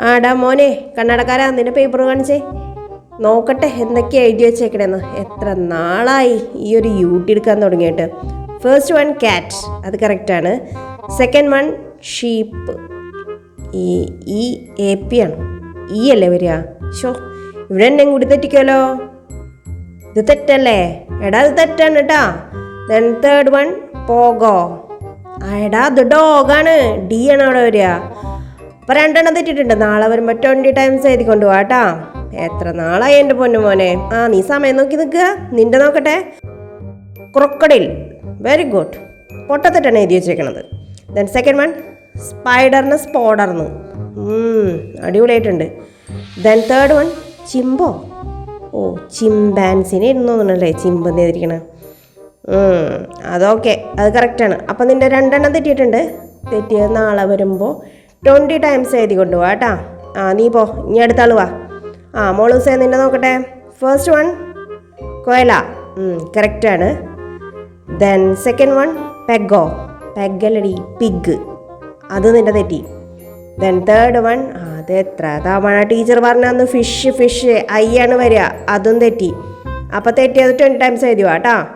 ആടാ മോനെ കണ്ണടക്കാരാ നിന്റെ പേപ്പർ കാണിച്ചേ. നോക്കട്ടെ എന്തൊക്കെയാ എഴുതി വെച്ചേക്കണേന്ന്. എത്ര നാളായി ഈ ഒരു യൂട്ടി എടുക്കാൻ തുടങ്ങിയിട്ട്. ഫസ്റ്റ് വൺ കാറ്റ് അത് കറക്റ്റാണ് സെക്കൻഡ് വൺ ഷീപ്പ് ഈ ഇ എ പി ആണ്. ഈ അല്ലേ വരിക? ഷോ ഇവിടെ എന്നെ കൂടി തെറ്റിക്കുമല്ലോ ഇത് തെറ്റല്ലേ? എടാ ഇത് തെറ്റാണ് കേട്ടാ. ദെൻ തേർഡ് വൺ പോകോ. എടാ ഇത് ഡോഗാണ് ഡി ആണ് അവിടെ വരിക. അപ്പൊ രണ്ടെണ്ണം തെറ്റിട്ടുണ്ട്. നാളെ വരുമ്പോൾ ട്വന്റി ടൈംസ് എഴുതി കൊണ്ടുപോകാം എത്ര നാളായി എന്റെ പൊന്നു മോനെ? ആ നീ സമയം നോക്കി നിൽക്കുക നിന്റെ നോക്കട്ടെ. ക്രൊക്കഡിൽ വെരി ഗുഡ് പൊട്ടത്തിട്ടാണ് എഴുതി വെച്ചേക്കണത്. ദെൻ സെക്കൻഡ് വൺ സ്പൈഡറിന് സ്പോഡർന്ന് അടിപൊളിയായിട്ടുണ്ട്. ദെൻ തേർഡ് വൺ ചിമ്പോ ഓ ചിമ്പാൻസിനെ ഇരുന്നു തോന്നണല്ലേ ചിമ്പെന്ന് എഴുതിയിരിക്കണേ. അതൊക്കെ. അത് കറക്റ്റാണ് അപ്പം നിന്റെ രണ്ടെണ്ണം തെറ്റിയിട്ടുണ്ട്. തെറ്റിയത് നാളെ വരുമ്പോൾ ട്വന്റി ടൈംസ് എഴുതി കൊണ്ടുപോവാ ആ നീ പോ ഇനി അടുത്താൾ വാ. ആ മോളൂസേ നിന്നെ നോക്കട്ടെ. First one koala. കറക്റ്റാണ് ദെൻ സെക്കൻഡ് വൺ പെഗോ പെഗലടി പിഗ് അത് നിന്റെ തെറ്റി. ദെൻ തേർഡ് വൺ അത് എത്ര? തവണ ടീച്ചർ പറഞ്ഞ അന്ന് ഫിഷ് ഫിഷ് ഐ ആണ് വരിക. അതും തെറ്റി. അപ്പോൾ തെറ്റിയത് ട്വന്റി ടൈംസ് എഴുതി വാ കേട്ടാ.